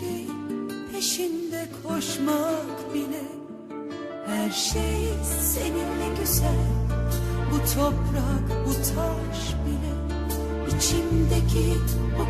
düşleri Peşinde koşmak bile. Her şey seninle güzel. Bu toprak, bu taş bile. İçimdeki bu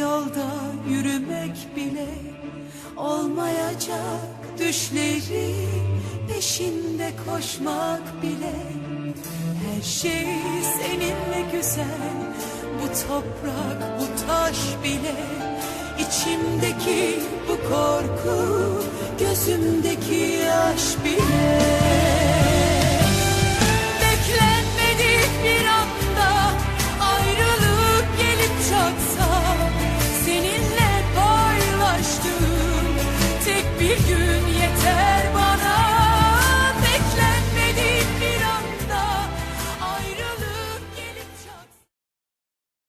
Yolda yürümek bile Olmayacak. Düşleri Peşinde koşmak bile Her şey seninle güzel. Bu toprak bu taş bile İçimdeki bu korku Gözümdeki yaş bile bir gün